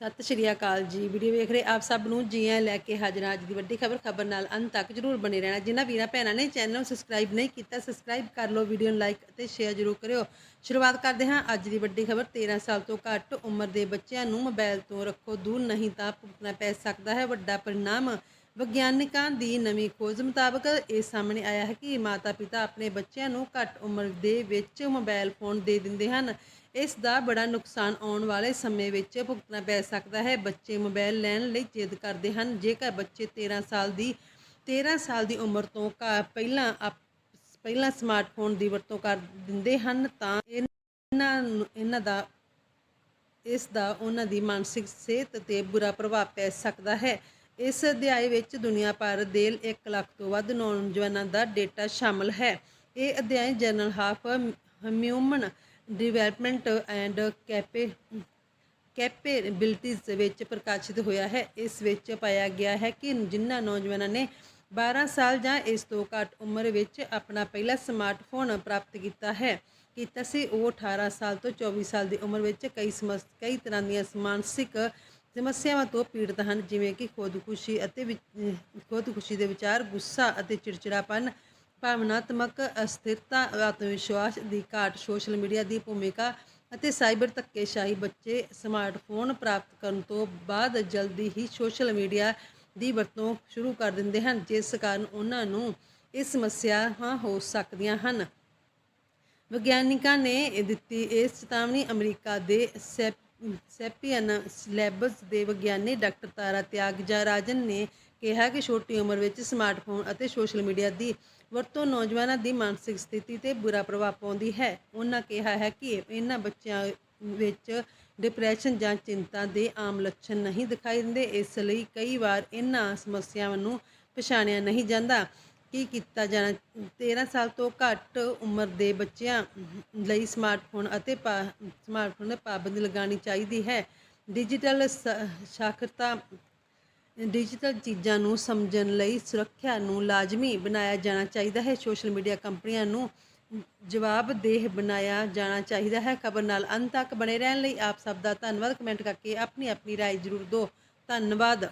ਸਤਿ ਸ਼੍ਰੀ ਅਕਾਲ ਜੀ। ਵੀਡੀਓ ਵੇਖ ਰਹੇ ਆਪ ਸਭ ਨੂੰ ਜੀ ਆਇਆਂ ਲੈ ਕੇ ਹਾਜ਼ਰ ਹਾਂ। ਅੱਜ ਦੀ ਵੱਡੀ ਖਬਰ ਖਬਰ ਨਾਲ ਅੰਤ ਤੱਕ ਜਰੂਰ ਬਣੇ ਰਹਿਣਾ। ਜਿਨ੍ਹਾਂ ਵੀਰਾਂ ਭੈਣਾਂ ਨੇ ਚੈਨਲ ਨੂੰ ਸਬਸਕ੍ਰਾਈਬ ਨਹੀਂ ਕੀਤਾ ਸਬਸਕ੍ਰਾਈਬ ਕਰ ਲਓ, ਵੀਡੀਓ ਨੂੰ ਲਾਈਕ ਅਤੇ ਸ਼ੇਅਰ ਜਰੂਰ ਕਰਿਓ। ਸ਼ੁਰੂਆਤ ਕਰਦੇ ਹਾਂ ਅੱਜ ਦੀ ਵੱਡੀ ਖਬਰ। 13 ਸਾਲ ਤੋਂ ਘੱਟ ਉਮਰ ਦੇ ਬੱਚਿਆਂ ਨੂੰ ਮੋਬਾਈਲ ਤੋਂ ਰੱਖੋ। ਦੂਰ ਨਹੀਂ ਤਾਂ ਭੁਗਤਣਾ ਪੈ ਸਕਦਾ ਹੈ। ਵੱਡਾ ਪਰਿਣਾਮ ਵਿਗਿਆਨਕਾਂ ਦੀ ਨਵੀਂ ਖੋਜ ਮੁਤਾਬਕ ਇਹ ਸਾਹਮਣੇ ਆਇਆ ਹੈ ਕਿ ਮਾਤਾ-ਪਿਤਾ ਆਪਣੇ ਬੱਚਿਆਂ ਨੂੰ ਘੱਟ ਉਮਰ ਦੇ ਵਿੱਚ ਮੋਬਾਈਲ ਫੋਨ ਦੇ ਦਿੰਦੇ ਹਨ। ਇਸ ਦਾ ਬੜਾ ਨੁਕਸਾਨ ਆਉਣ ਵਾਲੇ ਸਮੇਂ ਵਿੱਚ ਭੁਗਤਣਾ ਪੈ ਸਕਦਾ ਹੈ। ਬੱਚੇ ਮੋਬਾਈਲ ਲੈਣ ਲਈ ਜਿੱਦ ਕਰਦੇ ਹਨ। ਜੇਕਰ ਬੱਚੇ 13 ਸਾਲ ਦੀ 13 ਸਾਲ ਦੀ ਉਮਰ ਤੋਂ ਘ- ਪਹਿਲਾਂ ਆਪ- ਪਹਿਲਾਂ ਸਮਾਰਟਫੋਨ ਦੀ ਵਰਤੋਂ ਕਰ ਦਿੰਦੇ ਹਨ, ਤਾਂ ਇਹਨਾਂ ਨੂੰ- ਇਹਨਾਂ ਦਾ, ਇਸ ਦਾ ਉਹਨਾਂ ਦੀ ਮਾਨਸਿਕ ਸਿਹਤ ਤੇ ਬੁਰਾ ਪ੍ਰਭਾਵ ਪੈ ਸਕਦਾ ਹੈ। ਇਸ ਅਧਿਆਇ ਵਿੱਚ ਦੁਨੀਆ ਭਰ ਦੇ 1 ਲੱਖ ਤੋਂ ਵੱਧ ਨੌਜਵਾਨਾਂ ਦਾ ਡੇਟਾ ਸ਼ਾਮਲ ਹੈ। ਇਹ ਅਧਿਆਇ journal of human development and ਕੈਪੇ, capabilities ਵਿੱਚ ਪ੍ਰਕਾਸ਼ਿਤ ਹੋਇਆ ਹੈ। ਇਸ ਵਿੱਚ ਪਾਇਆ ਗਿਆ ਹੈ ਕਿ ਜਿਨ੍ਹਾਂ ਨੌਜਵਾਨਾਂ ਨੇ 12 ਸਾਲ ਜਾਂ ਇਸ ਤੋਂ ਘੱਟ ਉਮਰ ਵਿੱਚ ਆਪਣਾ ਪਹਿਲਾ ਸਮਾਰਟਫੋਨ ਪ੍ਰਾਪਤ ਕੀਤਾ ਹੈ, ਕੀਤਾ ਸੀ, ਉਹ 18 ਸਾਲ ਤੋਂ 24 ਸਾਲ ਦੀ ਉਮਰ ਵਿੱਚ ਕਈ ਸਮੱਸ, ਕਈ ਤਰ੍ਹਾਂ ਦੀਆਂ ਮਾਨਸਿਕ ਸਮੱਸਿਆਵਾਂ ਤੋਂ ਪੀੜਤ ਹਨ, ਜਿਵੇਂ ਕਿ ਖੁਦਕੁਸ਼ੀ ਅਤੇ ਖੁਦਕੁਸ਼ੀ ਦੇ ਵਿਚਾਰ, ਗੁੱਸਾ ਅਤੇ ਚਿੜਚਿੜਾਪਨ, ਭਾਵਨਾਤਮਕ ਅਸਥਿਰਤਾ ਆਤਮ ਵਿਸ਼ਵਾਸ ਦੀ ਘਾਟ, ਸੋਸ਼ਲ ਮੀਡੀਆ ਦੀ ਭੂਮਿਕਾ ਅਤੇ ਸਾਈਬਰ ਧੱਕੇਸ਼ਾਹੀ ਬੱਚੇ ਸਮਾਰਟਫੋਨ ਪ੍ਰਾਪਤ ਕਰਨ ਤੋਂ ਬਾਅਦ ਜਲਦੀ ਹੀ ਸੋਸ਼ਲ ਮੀਡੀਆ ਦੀ ਵਰਤੋਂ ਸ਼ੁਰੂ ਕਰ ਦਿੰਦੇ ਹਨ, ਜਿਸ ਕਾਰਨ ਉਹਨਾਂ ਨੂੰ ਇਹ ਸਮੱਸਿਆਵਾਂ ਹੋ ਸਕਦੀਆਂ ਹਨ। ਵਿਗਿਆਨਿਕਾਂ ਨੇ ਦਿੱਤੀ ਇਸ ਚੇਤਾਵਨੀ ਅਮਰੀਕਾ ਦੇ ਸੈਪ- ਸੈਪੀਅਨ ਲੈਬਸ ਦੇ ਵਿਗਿਆਨੀ ਡਾਕਟਰ ਤਾਰਾ ਤਿਆਗਜਾ ਰਾਜਨ ਨੇ ਕਿਹਾ ਕਿ ਛੋਟੀ ਉਮਰ ਵਿੱਚ ਸਮਾਰਟਫੋਨ ਅਤੇ ਸੋਸ਼ਲ ਮੀਡੀਆ ਦੀ ਵਰਤੋਂ ਨੌਜਵਾਨਾਂ ਦੀ ਮਾਨਸਿਕ ਸਥਿਤੀ ਤੇ ਬੁਰਾ ਪ੍ਰਭਾਵ ਪਾਉਂਦੀ ਹੈ। ਉਹਨਾਂ ਕਿਹਾ ਹੈ ਕਿ ਇਹਨਾਂ ਬੱਚਿਆਂ ਵਿੱਚ ਡਿਪਰੈਸ਼ਨ ਜਾਂ ਚਿੰਤਾ ਦੇ ਆਮ ਲੱਛਣ ਨਹੀਂ ਦਿਖਾਈ ਦਿੰਦੇ। ਇਸ ਲਈ ਕਈ ਵਾਰ ਇਹਨਾਂ ਸਮੱਸਿਆਵਾਂ ਨੂੰ ਪਛਾਣਿਆ ਨਹੀਂ ਜਾਂਦਾ। ਕੀ ਕੀਤਾ ਜਾਣਾ 13 ਸਾਲ ਤੋਂ ਘੱਟ ਉਮਰ ਦੇ ਬੱਚਿਆਂ ਲਈ ਸਮਾਰਟਫੋਨ ਅਤੇ ਪਾ- ਸਮਾਰਟਫੋਨ 'ਤੇ ਪਾਬੰਦੀ ਲਗਾਉਣੀ ਚਾਹੀਦੀ ਹੈ ਡਿਜੀਟਲ ਸ- ਸਾਖਰਤਾ ਡਿਜੀਟਲ ਚੀਜ਼ਾਂ ਨੂੰ ਸਮਝਣ ਲਈ ਸੁਰੱਖਿਆ ਨੂੰ ਲਾਜ਼ਮੀ ਬਣਾਇਆ ਜਾਣਾ ਚਾਹੀਦਾ ਹੈ ਸੋਸ਼ਲ ਮੀਡੀਆ ਕੰਪਨੀਆਂ ਨੂੰ ਜਵਾਬਦੇਹ ਬਣਾਇਆ ਜਾਣਾ ਚਾਹੀਦਾ ਹੈ ਖਬਰ ਨਾਲ ਅੰਤ ਤੱਕ ਬਣੇ ਰਹਿਣ ਲਈ ਆਪ ਸਭ ਦਾ ਧੰਨਵਾਦ ਕਮੈਂਟ ਕਰਕੇ ਆਪਣੀ ਆਪਣੀ رائے ਜ਼ਰੂਰ ਦਿਓ ਧੰਨਵਾਦ